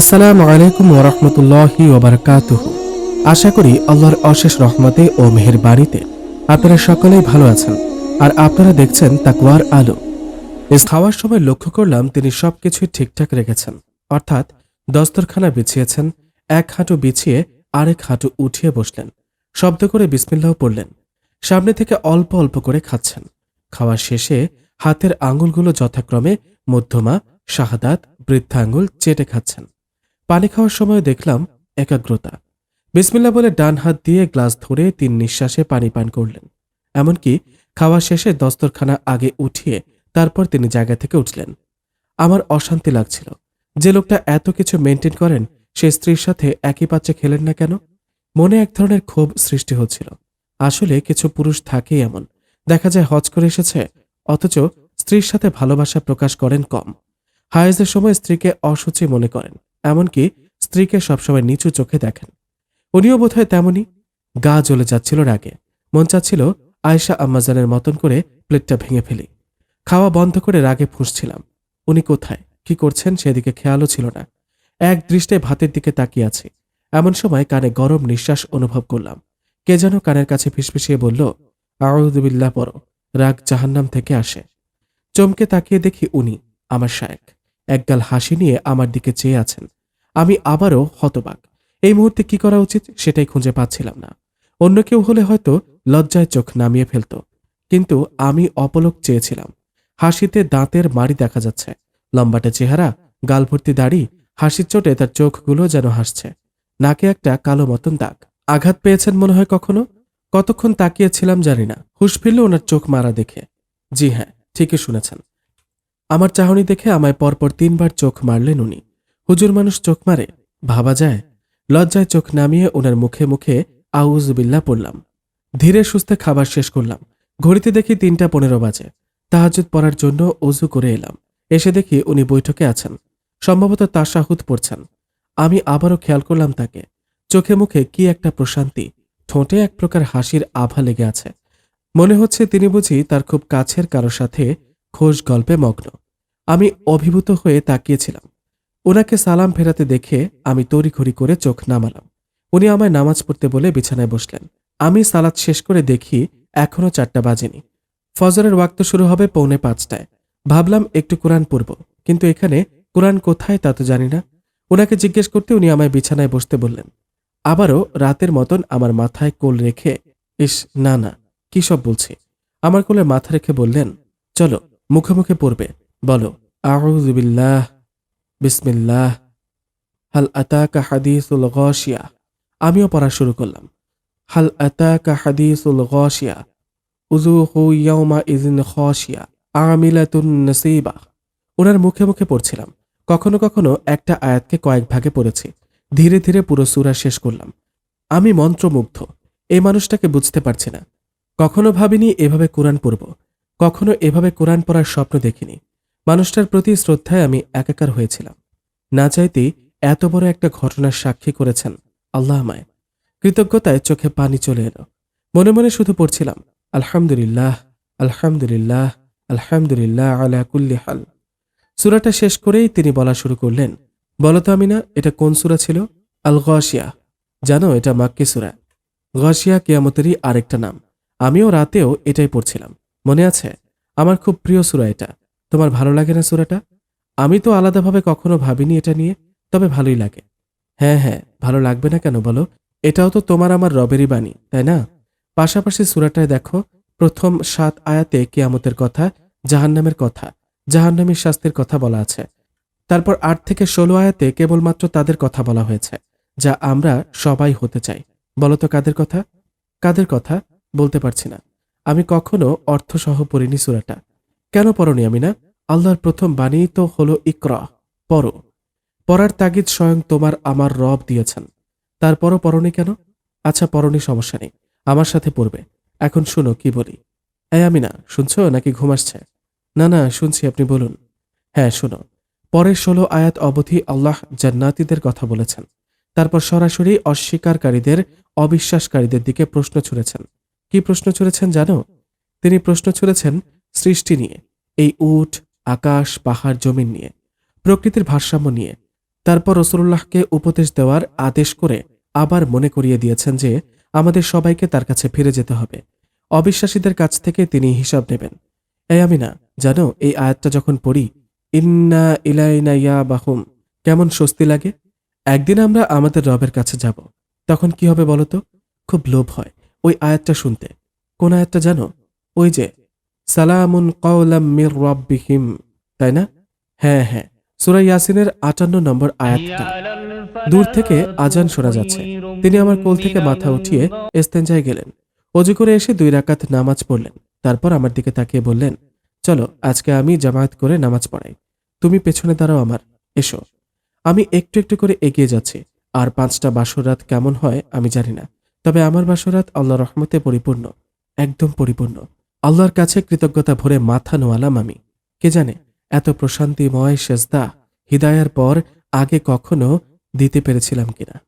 আসসালামু আলাইকুম ওরহমতুল্লাহি আশা করি আল্লাহর অশেষ রহমতে ও মেহের বাড়িতে আপনারা সকলেই ভালো আছেন আর আপনারা দেখছেন তাকওয়ার আলো। খাওয়ার সময় লক্ষ্য করলাম তিনি সবকিছুই ঠিকঠাক রেখেছেন। অর্থাৎ দস্তরখানা বিছিয়েছেন, এক হাঁটু বিছিয়ে আরেক হাঁটু উঠিয়ে বসলেন। শব্দ করে বিসমিল্লাহ পড়লেন। সামনে থেকে অল্প অল্প করে খাচ্ছেন। খাওয়ার শেষে হাতের আঙুলগুলো যথাক্রমে মধ্যমা, শাহাদাত, বৃদ্ধাঙ্গুল চেটে খাচ্ছেন। পানি খাওয়ার সময় দেখলাম একাগ্রতা। বিসমিল্লা বলে ডান হাত দিয়ে গ্লাস ধরে তিন নিঃশ্বাসে পানি পান করলেন। এমনকি খাওয়া শেষে দস্তরখানা আগে উঠিয়ে তারপর তিনি জায়গা থেকে উঠলেন। আমার অশান্তি লাগছিল। যে লোকটা এত কিছু মেনটেন করেন, সে স্ত্রীর সাথে একই পাচ্ছে খেলেন না কেন? মনে এক ধরনের ক্ষোভ সৃষ্টি হচ্ছিল। আসলে কিছু পুরুষ থাকেই এমন। দেখা যায় হজ করে এসেছে, অথচ স্ত্রীর সাথে ভালোবাসা প্রকাশ করেন কম। হায়েজের সময় স্ত্রীকে অসুচি মনে করেন। এমনকি স্ত্রীকে সবসময় নিচু চোখে দেখেন। উনিও বোধহয় তেমনই। গা জ্বলে যাচ্ছিল রাগে। মন চাচ্ছিল আয়েশা আম্মাজানের মতন করে প্লেটটা ভেঙে ফেলি। খাওয়া বন্ধ করে রাগে ফুঁসছিলাম। উনি কোথায়? কি করছেন সেদিকে খেয়ালও ছিল না। এক দৃষ্টে ভাতের দিকে তাকিয়ে আছি। এমন সময় কানে গরম নিঃশ্বাস অনুভব করলাম। কে যেন কানের কাছে ফিসফিসিয়ে বলল আউদুবিল্লাহ পর রাগ জাহান্নাম থেকে আসে। চমকে তাকিয়ে দেখি উনি, আমার শায়েক। একগাল হাসি নিয়ে আমার দিকে চেয়ে আছেন। আমি আবারও হতবাক। এই মুহূর্তে কি করা উচিত সেটাই খুঁজে পাচ্ছিলাম না। অন্য কেউ হলে হয়তো লজ্জায় চোখ নামিয়ে ফেলত। কিন্তু আমি অপলক চেয়েছিলাম। হাসিতে দাঁতের মাড়ি দেখা যাচ্ছে। লম্বাটে চেহারা, গাল ভর্তি দাড়ি, হাসির চোটে তার চোখগুলো যেন হাসছে। নাকে একটা কালো মতন দাগ। আঘাত পেয়েছেন মনে হয় কখনো? কতক্ষণ তাকিয়েছিলাম জানি না। হুশ ফিরল ওনার চোখ মারা দেখে। জি হ্যাঁ ঠিকই শুনেছেন। আমার চাহনি দেখে আমায় পরপর তিনবার চোখ মারলেন উনি। হুজুর মানুষ চোখ মারে, ভাবা যায়। লজ্জায় চোখ নামিয়ে ওনার মুখে মুখে আউজবিল্লা পড়লাম। ধীরে সুস্থে খাবার শেষ করলাম। ঘড়িতে দেখি তিনটা পনেরো বাজে। তাহাজুদ পড়ার জন্য অজু করে এলাম। এসে দেখি উনি বৈঠকে আছেন। সম্ভবত তাসাহুদ পড়ছেন। আমি আবারও খেয়াল করলাম তাকে। চোখে মুখে কি একটা প্রশান্তি, ঠোঁটে এক প্রকার হাসির আভা লেগে আছে। মনে হচ্ছে তিনি বুঝি তার খুব কাছের কারও সাথে খোশ গল্পে মগ্ন। আমি অভিভূত হয়ে তাকিয়েছিলাম। ওনাকে সালাম ফেরাতে দেখে আমি তড়িঘড়ি করে চোখ নামালাম। উনি আমায় নামাজ পড়তে বলে বিছানায় বসলেন। আমি সালাদ শেষ করে দেখি এখনও চারটা বাজেনি। ফজরের ওয়াক্ত শুরু হবে পৌনে পাঁচটায়। ভাবলাম একটু কোরআন পড়ব, কিন্তু এখানে কোরআন কোথায় তা তো জানি না। ওনাকে জিজ্ঞেস করতে উনি আমায় বিছানায় বসতে বললেন, আবারও রাতের মতন আমার মাথায় কোল রেখে ইস, না না, কি সব বলছি? আমার কোলে মাথা রেখে বললেন, চলো, মুখে মুখে পড়বে। বলো আউযুবিল্লাহ বিসমিল্লাহ, হাল আতাকা হাদিসুল গশিয়া। আমিও পড়া শুরু করলাম, হাল আতাকা হাদিসুল গশিয়া উজুহু ইয়াউমা ইজিন খশিয়া, আমিলাতুন নসিবা। ওনার মুখে মুখে পড়ছিলাম, কখনো কখনো একটা আয়াতকে কয়েক ভাগে পড়েছি, ধীরে ধীরে পুরো সুরা শেষ করলাম। আমি মন্ত্রমুগ্ধ এই মানুষটাকে বুঝতে পারছি না, কখনো ভাবিনি এভাবে কোরআন পড়ব, কখনো এভাবে কোরআন পড়ার স্বপ্ন দেখিনি। মানুষটার প্রতি শ্রদ্ধায় আমি একাকার হয়েছিলাম। না চাইতেই এত বড় একটা ঘটনার সাক্ষী করেছেন আল্লাহ আমায়। কৃতজ্ঞতায় চোখে পানি চলে এলো। মনে মনে শুধু পড়ছিলাম, আলহামদুলিল্লাহ আলহামদুলিল্লাহ আলহামদুলিল্লাহ আলা হাল। সুরাটা শেষ করেই তিনি বলা শুরু করলেন বলতো আমি না এটা কোন সুরা ছিল? আল গশিয়া জানো, এটা মাক্কি সুরা। গশিয়া কেয়ামতেরই আরেকটা নাম। আমিও রাতেও এটাই পড়ছিলাম। মনে আছে? আমার খুব প্রিয় সুরা এটা। তোমার ভালো লাগে না সুরাটা? আমি তো আলাদাভাবে কখনো ভাবিনি এটা নিয়ে, তবে ভালোই লাগে। হ্যাঁ হ্যাঁ ভালো লাগবে না কেন বলো? এটাও তো তোমার আমার রবেরই বাণী, তাই না? পাশাপাশি সুরাটায় দেখো, প্রথম সাত আয়াতে কেয়ামতের কথা, জাহান্নামের কথা জাহান্নামীর শাস্তির কথা বলা আছে। তারপর আট থেকে ষোলো আয়াতে কেবলমাত্র তাদের কথা বলা হয়েছে, যা আমরা সবাই হতে চাই। বলতো কাদের কথা? কাদের কথা? বলতে পারছি না। আমি কখনো অর্থসহ পড়িনি সুরাটা। কেন পড়নি আমি না আল্লাহর প্রথম বাণী তো হলো ইকরা, পড়ো। পড়ার তাগিদ স্বয়ং তোমার আমার রব দিয়েছেন। তারপরও পড়নি কেন? আচ্ছা পড়নি সমস্যা নেই। আমার সাথে পড়বে। এখন শুনো, কি বলি? এই আমি না শুনছো নাকি ঘুম আসছে? না না, শুনছি, আপনি বলুন। হ্যাঁ শুনো। পরের ষোলো আয়াত অবধি আল্লাহ জান্নাতিদের কথা বলেছেন। তারপর সরাসরি অস্বীকারীদের, অবিশ্বাসকারীদের দিকে প্রশ্ন ছুড়েছেন। কি প্রশ্ন ছুড়েছেন জানো? তিনি প্রশ্ন ছুড়েছেন সৃষ্টি নিয়ে, এই উট আকাশ, পাহাড়, জমিন নিয়ে, প্রকৃতির ভারসাম্য নিয়ে। তারপর রসুল্লাহকে উপদেশ দেওয়ার আদেশ করে আবার মনে করিয়ে দিয়েছেন যে, আমাদের সবাইকে তার কাছে ফিরে যেতে হবে। অবিশ্বাসীদের কাছ থেকে তিনি হিসাব নেবেন। এই আমি না জানো, এই আয়াতটা যখন পড়ি, ইন্না ইলাইনা ইয়া বাহুম কেমন স্বস্তি লাগে? একদিন আমরা আমাদের রবের কাছে যাব, তখন কি হবে বলতো খুব লোভ হয় ওই আয়াতটা শুনতে। কোন আয়াতটা জানো? ওই যে সালামুন কওলাম মির রব্বিহিম, তাই না? হ্যাঁ হ্যাঁ। সূরা ইয়াসিনের আটান্ন নম্বর আয়াতটা। দূর থেকে আজান শোনা যাচ্ছে। তিনি আমার কোল থেকে মাথা উঠিয়ে এস্তেঞ্জায় গেলেন। অজু করে এসে দুই রাকাত নামাজ পড়লেন। তারপর আমার দিকে তাকিয়ে বললেন, চলো, আজকে আমি জামায়াত করে নামাজ পড়াই। তুমি পেছনে দাঁড়াও আমার। এসো। আমি একটু একটু করে এগিয়ে যাচ্ছি। আর পাঁচটা বাসর রাত কেমন হয় আমি জানি না। তবে আমার বাসরাত আল্লাহ রহমতে পরিপূর্ণ। একদম পরিপূর্ণ। আল্লাহর কাছে কৃতজ্ঞতা ভরে মাথা নোয়ালাম আমি। কে জানে, এত প্রশান্তিময় শেষদা হৃদায়ের পর আগে কখনো দিতে পেরেছিলাম কিনা।